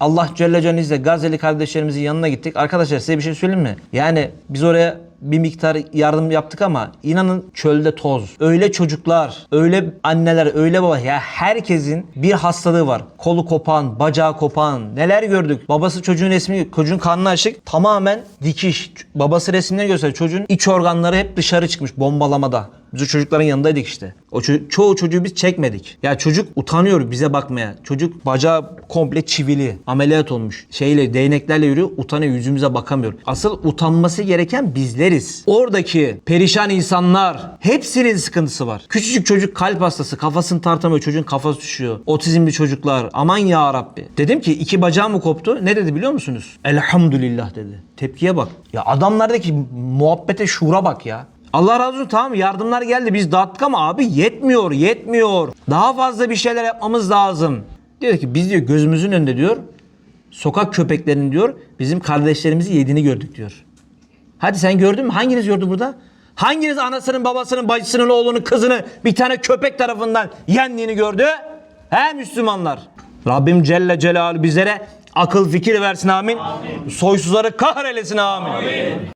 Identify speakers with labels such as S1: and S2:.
S1: Allah Celle Celaluhu'yla Gazze'li kardeşlerimizin yanına gittik. Arkadaşlar size bir şey söyleyeyim mi? Yani biz oraya bir miktar yardım yaptık ama inanın çölde toz. Öyle çocuklar, öyle anneler, öyle baba ya herkesin bir hastalığı var. Kolu kopan, bacağı kopan neler gördük. Babası çocuğun resmi, çocuğun karnı açık tamamen dikiş. Babası resimleri gösteriyor. Çocuğun iç organları hep dışarı çıkmış bombalamada. Biz o çocukların yanındaydık işte. O ço- çoğu çocuğu biz çekmedik. Ya çocuk utanıyor bize bakmaya. Çocuk bacağı komple çivili. Ameliyat olmuş. Şeyle değneklerle yürüyor. Utanıyor yüzümüze bakamıyor. Asıl utanması gereken bizleriz. Oradaki perişan insanlar hepsinin sıkıntısı var. Küçücük çocuk kalp hastası kafasını tartamıyor. Çocuğun kafası düşüyor. Otizmli çocuklar. Aman ya Rabbi. Dedim ki iki bacağı mı koptu? Ne dedi biliyor musunuz? Elhamdülillah dedi. Tepkiye bak. Ya adamlardaki muhabbete şura bak ya. Allah razı olsun tamam yardımlar geldi biz dağıttık ama abi yetmiyor yetmiyor. Daha fazla bir şeyler yapmamız lazım. Diyor ki biz diyor gözümüzün önünde diyor sokak köpeklerinin diyor bizim kardeşlerimizi yediğini gördük diyor. Hadi sen gördün mü? Hanginiz gördü burada? Hanginiz anasının, babasının, bacısının, oğlunun, kızını bir tane köpek tarafından yendiğini gördü? He Müslümanlar? Rabbim Celle Celaluhu bizlere akıl fikir versin amin. Soysuzları kahrelesin amin.